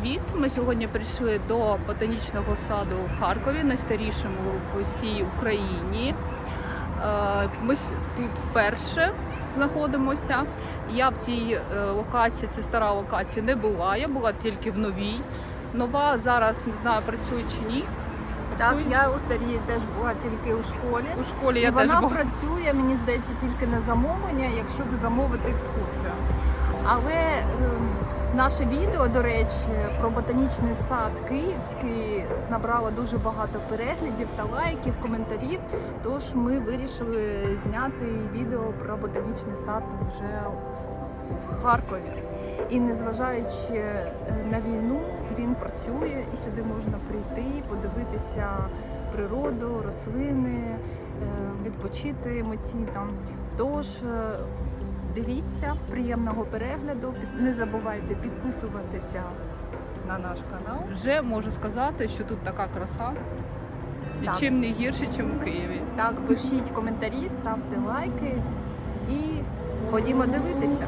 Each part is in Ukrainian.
привіт! Ми сьогодні прийшли до ботанічного саду в Харкові, найстарішому в усій Україні. Е, Ми тут вперше знаходимося. Я в цій е, локації, це стара локація, не була. Я була тільки в новій. Нова зараз не знаю, працює чи ні. Так, я у старій теж була тільки у школі. у школі І я теж вона була. працює, мені здається, тільки на замовлення, якщо ви замовите екскурсію. Але ем, наше відео, до речі, про ботанічний сад Київський набрало дуже багато переглядів та лайків, коментарів. Тож ми вирішили зняти відео про ботанічний сад вже в Харкові. І незважаючи е, на війну, він працює і сюди можна прийти, подивитися природу, рослини, е, відпочити емоційно. Тож е, дивіться, приємного перегляду. Не забувайте підписуватися на наш канал. Вже можу сказати, що тут така краса. І Так. чим не гірше, ніж у Києві. Так, пишіть коментарі, ставте лайки і ходімо дивитися.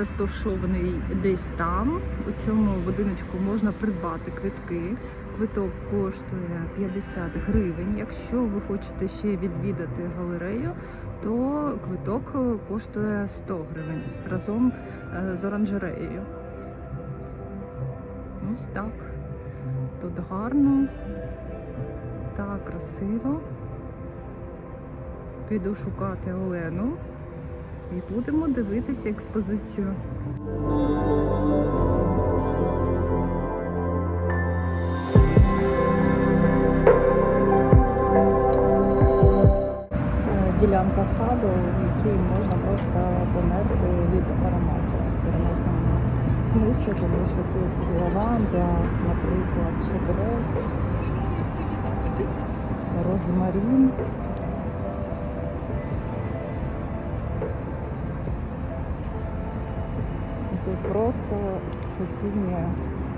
Розташований десь там. У цьому будиночку можна придбати квитки. Квиток коштує 50 гривень. Якщо ви хочете ще відвідати галерею, то квиток коштує 100 гривень разом е, з оранжереєю. Ось так. Тут гарно, так красиво. Піду шукати Олену і будемо дивитися експозицію. Е, ділянка саду, в якій можна просто померти від ароматів в переносному смислі, тому що тут лаванда, наприклад, чебрець, розмарин. Просто суцільні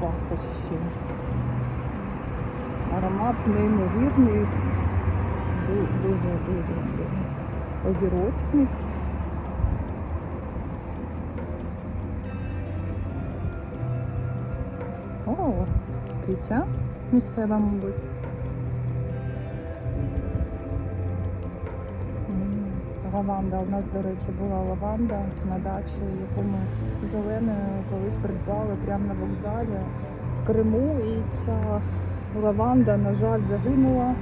пахощі. Аромат неймовірний, дуже дуже огірочник. О, киця місцева, мабуть. Лаванда. У нас, до речі, була лаванда на дачі, яку ми зеленою колись придбали прямо на вокзалі в Криму. І ця лаванда, на жаль, загинула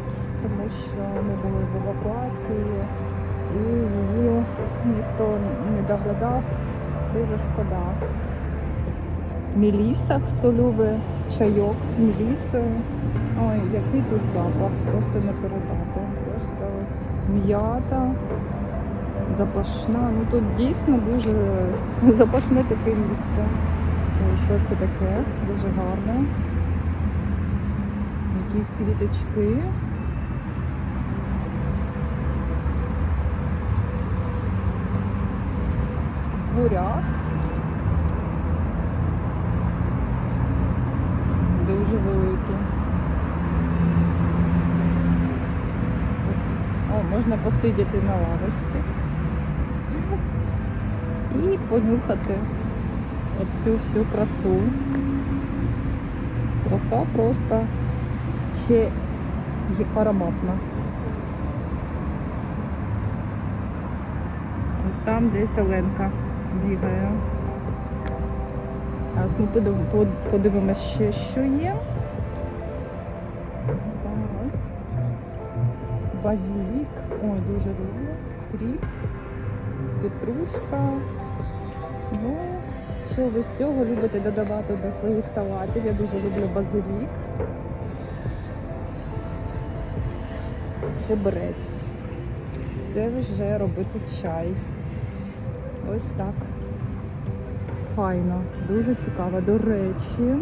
тому що ми були в евакуації і її ніхто не доглядав. Дуже шкода. Міліса, хто любить чайок з мілісою. Ой, який тут запах, просто не передати. Просто м'ята, запашна. Ну тут дійсно дуже запашне таке місце. Що це таке? Дуже гарно. Якісь квіточки. буряк. Дуже великий. О, можна посидіти на лавочці і понюхати оцю всю красу. Краса просто ще ароматна. Ось там десь Оленка бігає. Так, ну подив- под- подивимось ще, що є. Так. Базілік. Ой, дуже люблю. Кріп, петрушка. Ну, Що ви з цього любите додавати до своїх салатів? Я дуже люблю базилік. Чебрець. Це вже робити чай. Ось так. Файно, дуже цікаво. До речі, е,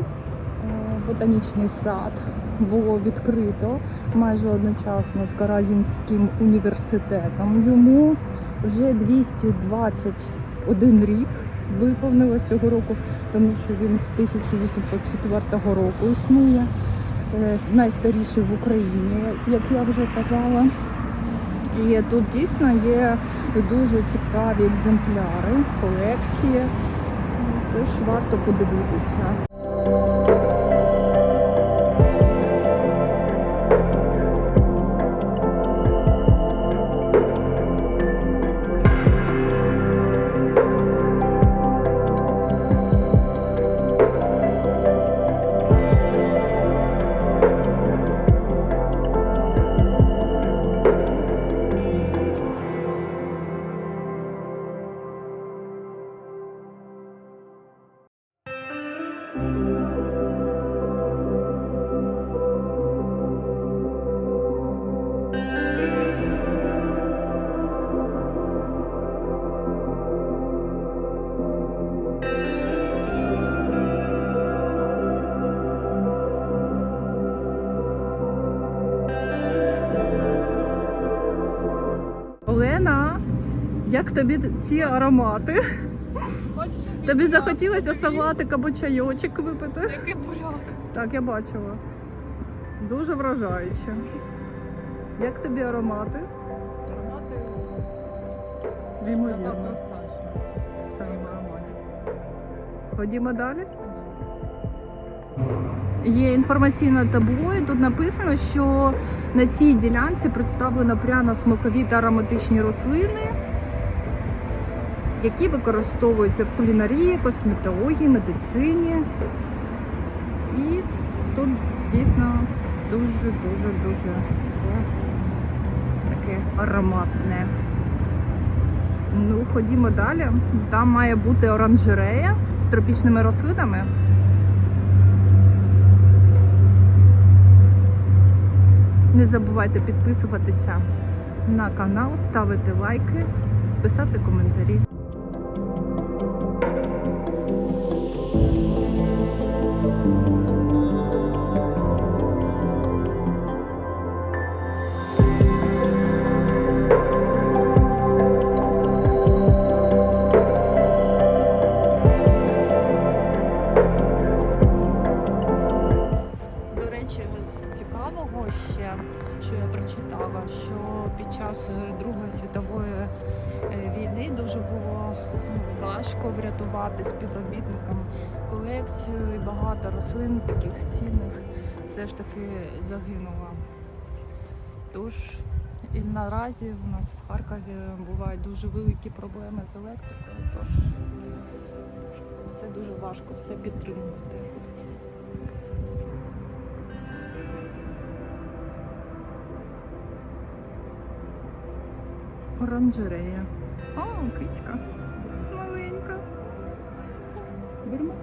ботанічний сад було відкрито майже одночасно з Каразінським університетом. Йому вже 221 рік виповнилось цього року, тому що він з 1804 року існує. Е, найстаріший в Україні, як я вже казала. І тут дійсно є дуже цікаві екземпляри, колекції. Тож варто подивитися. Як тобі ці аромати? Бачиш, Тобі захотілося салатик або чайочок випити? Який буряк. Так, я бачила. Дуже вражаюче. Як тобі аромати? Аромати Неймовірно. Так. Крім ароматів. Ходімо далі. Є інформаційне табло, і тут написано, що на цій ділянці представлено пряно-смакові та ароматичні рослини, які використовуються в кулінарії, косметології, медицині. І тут дійсно дуже-дуже-дуже все таке ароматне. Ну, ходімо далі. Там має бути оранжерея з тропічними рослинами. Не забувайте підписуватися на канал, ставити лайки, писати коментарі. Таких цінних все ж таки загинуло. Тож і наразі в нас в Харкові бувають дуже великі проблеми з електрикою, тож це дуже важко все підтримувати. Оранжерея. О, кицька. Маленька. Беремо.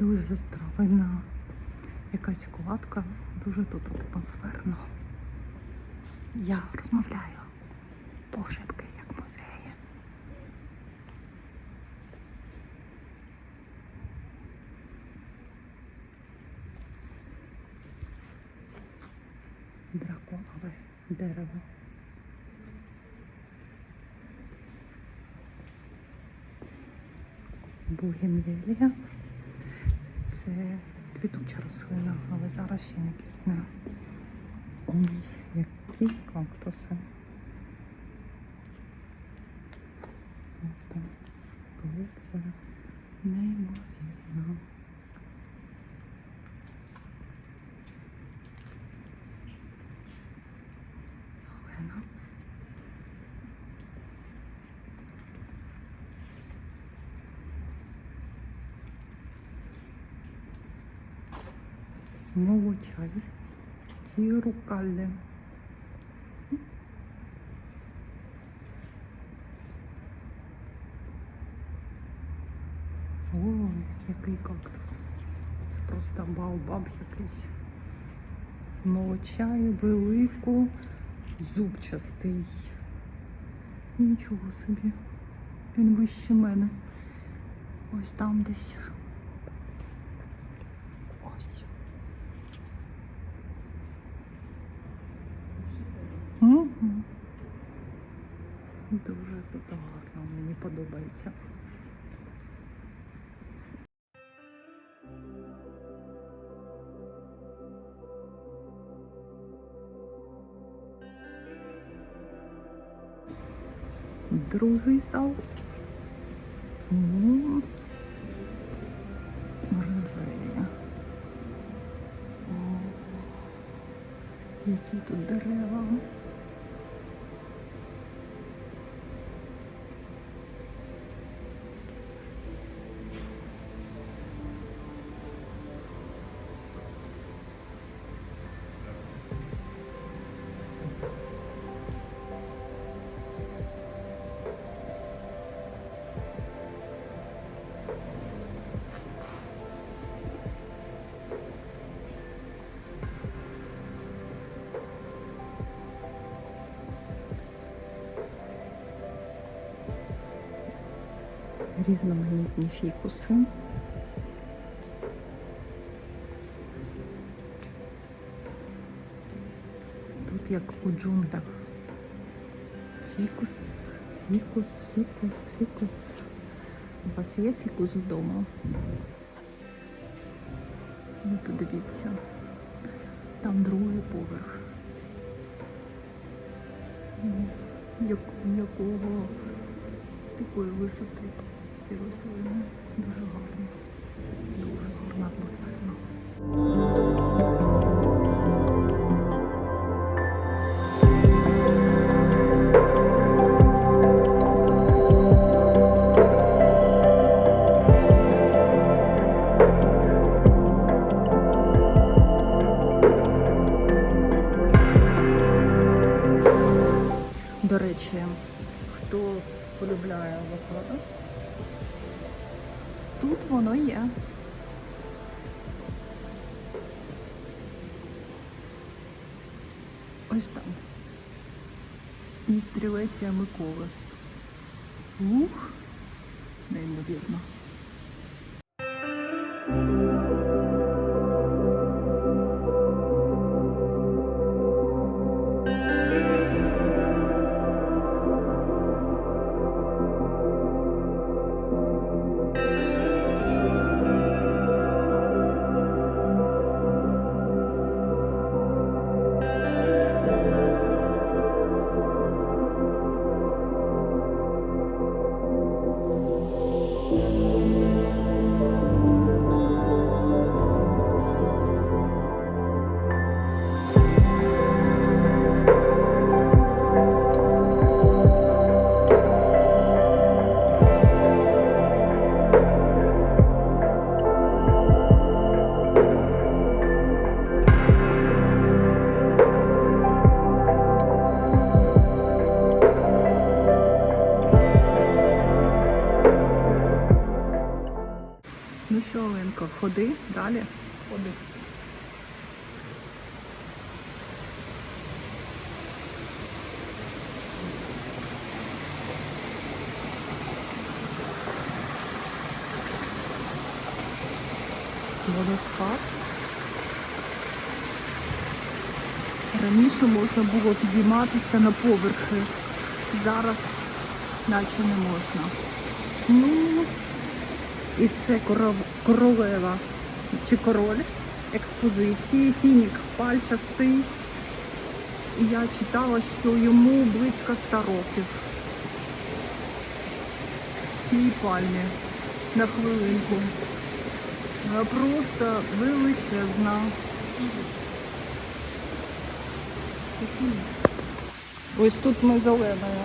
Дуже старовинна якась кладка, дуже тут атмосферно. Я розмовляю пошепки, як музеї. Драконове дерево. Бугенвілія. Це квітуча рослина, але зараз ще не квітне. Ой, які кактуси. Просто колекція неймовірна. Олена. Молочай. Кірукалле. О, який кактус. Це просто баобаб якийсь. Молочай велику, зубчастий. Нічого собі. Він вище мене. Ось там десь. Ось. Дуже тут гарно, мені подобається. Другий зал. Ну, оранжерея. Які тут дерева. Різноманітні фікуси. Тут як у джунглях. Фікус, фікус, фікус, фікус. У вас є фікус вдома? Ну, подивіться. Там другий поверх. Як, якого такої висоти ці сьогодні Дуже гарно. Дуже гарна атмосферна. Ось там. І стрілеція Миколи. Ух, неймовірно. Можна було підійматися на поверхи. Зараз наче не можна. Ну, і це королева чи король експозиції. Фінік пальчастий. І я читала, що йому близько 100 років. Цій пальмі на хвилинку. Просто величезна. Ось тут ми з Оленою.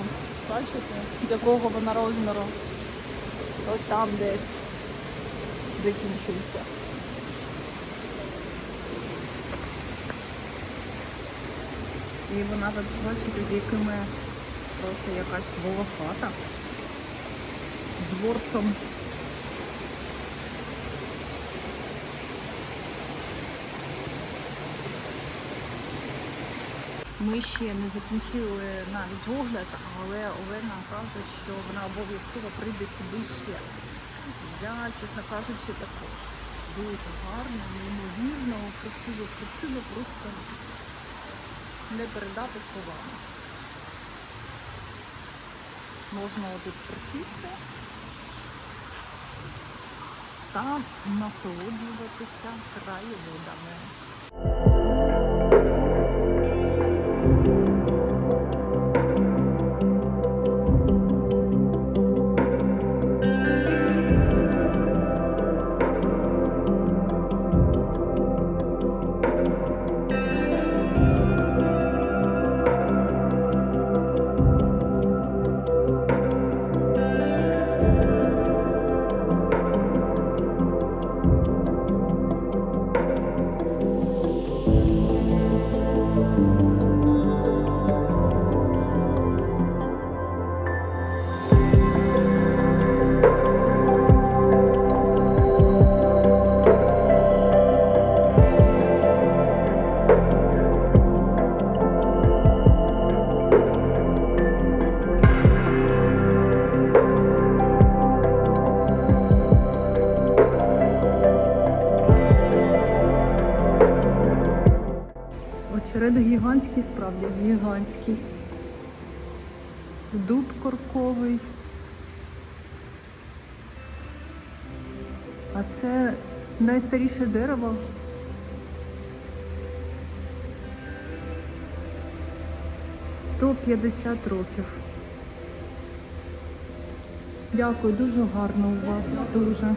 Бачите, якого вона розміру? Ось там десь закінчується. І вона бачите, з якими просто якась волохата. З ворсом. Ми ще не закінчили навіть огляд, але Олена каже, що вона обов'язково прийде сюди ще. Я, чесно кажучи, також дуже гарно, неймовірно, красиво, красиво, просто не передати словами. Можна тут присісти та насолоджуватися краєвидами. Очеред гігантський, справді гігантський. Дуб корковий. А це найстаріше дерево. Сто п'ятдесят років. Дякую, дуже гарно у вас. Дуже.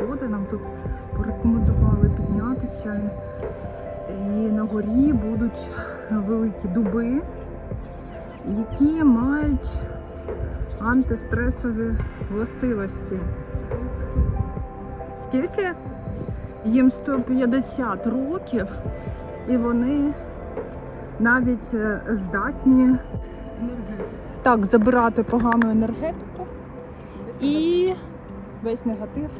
Сходи, нам тут порекомендували піднятися. І на горі будуть великі дуби, які мають антистресові властивості. Скільки? Їм 150 років, і вони навіть е, здатні так забирати погану енергетику і весь негатив,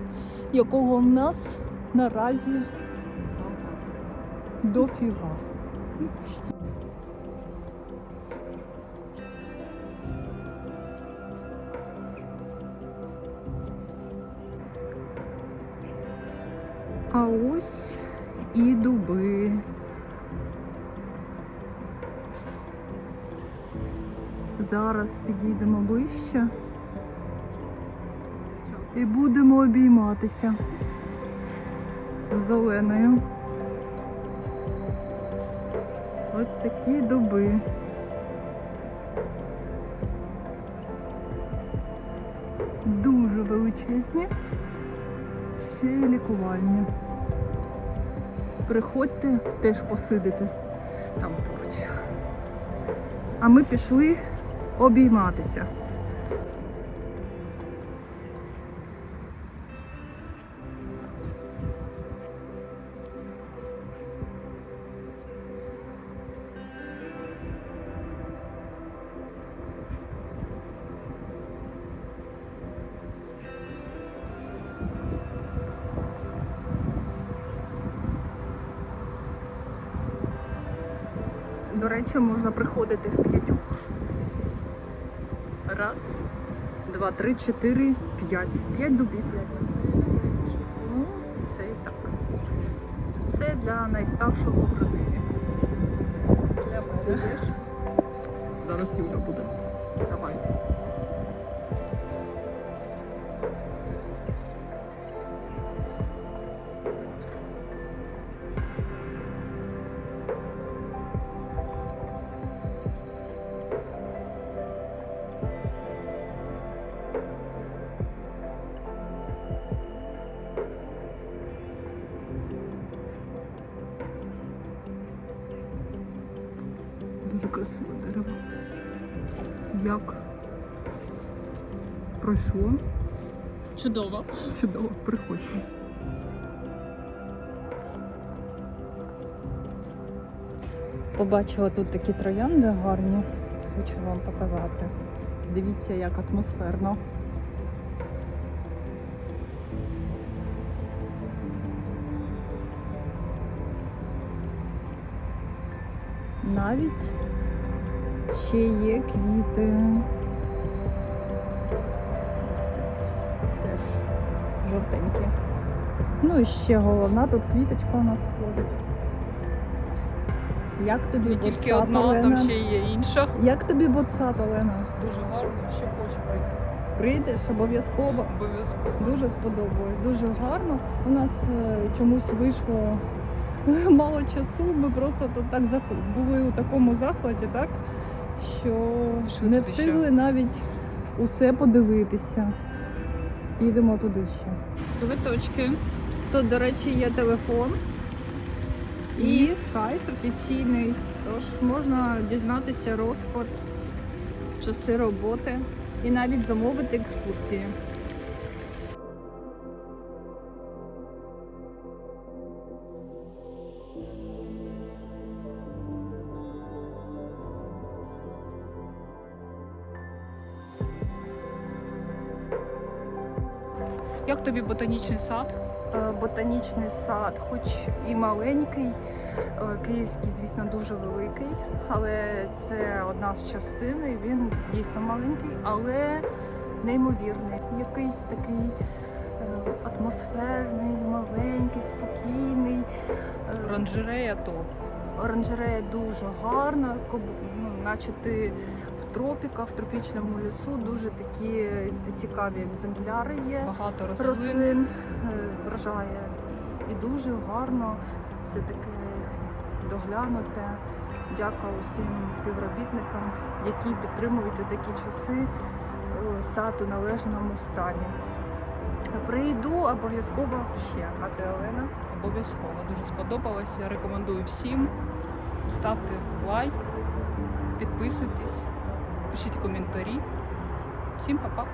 якого в нас наразі дофіга. А ось і дуби. Зараз підійдемо ближче і будемо обійматися зеленою. Ось такі дуби. Дуже величезні, ще й лікувальні. Приходьте теж посидити там поруч. А ми пішли обійматися. До можна приходити в п'ятьох. Раз, два, три, чотири, п'ять. П'ять дубів. Ну, це і так. Це для найстаршого родини. Для мене. Зараз Юля буде. Давай. Як пройшло? Чудово. Чудово, приходьте. Побачила тут такі троянди гарні. Хочу вам показати. Дивіться, як атмосферно. Навіть ще є квіти. Теж жовтенькі. Ну і ще головна тут квіточка у нас ходить. Як тобі І тільки одна, Олена? там ще є інша. Як тобі ботсат, Олена? Дуже гарно, що хочу прийти. Прийдеш обов'язково. Обов'язково. Дуже сподобалось, дуже гарно. У нас е, чомусь вийшло мало часу. Ми просто тут так зах- були у такому захваті, так що Пішли не встигли встигли навіть усе подивитися. Підемо туди ще. Квиточки. Тут, до речі, є телефон і сайт офіційний. Тож можна дізнатися розклад, часи роботи і навіть замовити екскурсії. Ботанічний сад? Е, Ботанічний сад, хоч і маленький, е, київський, звісно, дуже великий, але це одна з частин. і Він дійсно маленький, але неймовірний. Якийсь такий е, атмосферний, маленький, спокійний. Оранжерея топ. Оранжерея дуже гарна, ну, наче ти в тропіках, в тропічному лісу, дуже такі цікаві екземпляри є Багато рослин. рослин е, вражає і, дуже гарно все таки доглянуте. Дяка усім співробітникам, які підтримують у такі часи е, сад у належному стані. Прийду обов'язково ще. А ти Олена? Обов'язково. Дуже сподобалося. Рекомендую всім. Ставте лайк, підписуйтесь, пишіть коментарі. Всім па-па!